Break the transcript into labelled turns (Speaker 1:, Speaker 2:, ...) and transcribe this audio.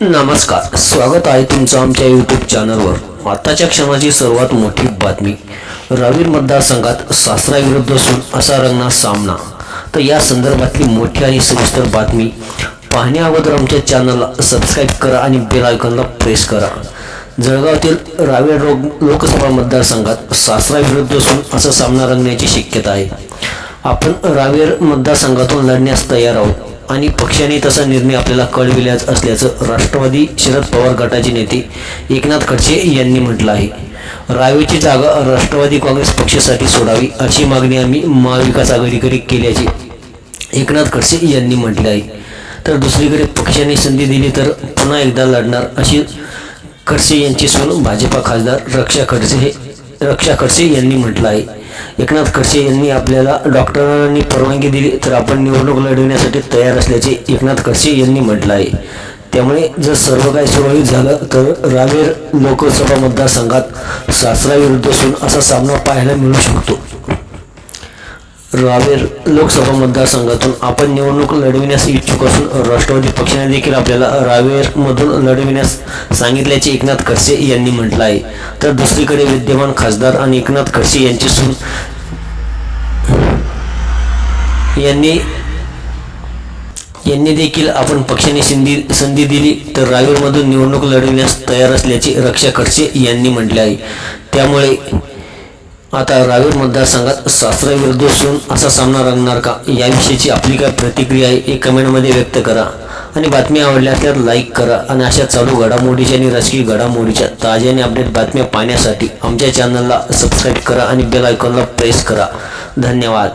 Speaker 1: नमस्कार. स्वागत आहे तुमचं आमच्या यूट्यूब चॅनलवर आताच्या क्षणाची सर्वात मोठी बातमी. रवीर मतदारसंघात सासराविरुद्ध सून असा रंगणार सामना. तर या संदर्भातली मोठी आणि सविस्तर बातमी पाहण्या अगोदर आमच्या चॅनलला सबस्क्राईब करा आणि बेल आयकॉनला प्रेस करा. जळगावतील रावेर रोग लोकसभा मतदारसंघात सासराविरुद्ध सून असा सामना रंगण्याची शक्यता आहे. आपण रावेर मतदारसंघातून लढण्यास तयार आहोत. आणि पक्षाने तसा निर्णय आपल्याला कळविल्याच असल्याचं राष्ट्रवादी शरद पवार गटाचे नेते एकनाथ खडसे यांनी म्हटलं आहे. रावेची जागा राष्ट्रवादी काँग्रेस पक्षासाठी सोडावी अशी मागणी आम्ही महाविकास आघाडीकडे केल्याचे एकनाथ खडसे यांनी म्हटले आहे. तर दुसरीकडे पक्षाने संधी दिली तर पुन्हा एकदा लढणार अशी खडसे यांची सून भाजपा खासदार रक्षा खडसे हे रक्षा खडसे यांनी म्हटलं आहे. एकनाथ खडसे यांनी आपल्याला डॉक्टरांनी परवानगी दिली तर आपण निवडणूक लढविण्यासाठी तयार असल्याचे एकनाथ खडसे यांनी म्हटलं आहे त्यामुळे जर सर्व काही सुरळीत झालं तर रावेर लोकसभा मतदारसंघात सासरा विरुद्ध सून असा सामना पाहायला मिळू शकतो. रावेर लोकसभा मतदारसंघातून आपण निवडणूक लढविण्यास इच्छुक असून राष्ट्रवादी पक्षाने देखील आपल्याला रावेरमधून लढविण्यास सांगितल्याचे एकनाथ खडसे यांनी म्हटलं आहे तर दुसरीकडे विद्यमान खासदार आणि एकनाथ खडसे यांची सून यांनी यांनी देखील आपण पक्षाने संधी संधी दिली तर रायगडमधून निवडणूक लढविण्यास तयार असल्याचे रक्षा खडसे यांनी म्हटले आहे. त्यामुळे आता रावेर मतदारसंघात सासरा विरुद्ध सून असा सामना रंगणार का? याविषयीची आपली काय प्रतिक्रिया आहे हे कमेंटमध्ये व्यक्त करा. आणि बातमी आवडल्या तर लाईक करा आणि अशा चालू घडामोडीच्या आणि राजकीय घडामोडीच्या ताज्या आणि अपडेट बातम्या पाहण्यासाठी आमच्या चॅनलला सबस्क्राईब करा आणि बेल आयकॉनला प्रेस करा. धन्यवाद.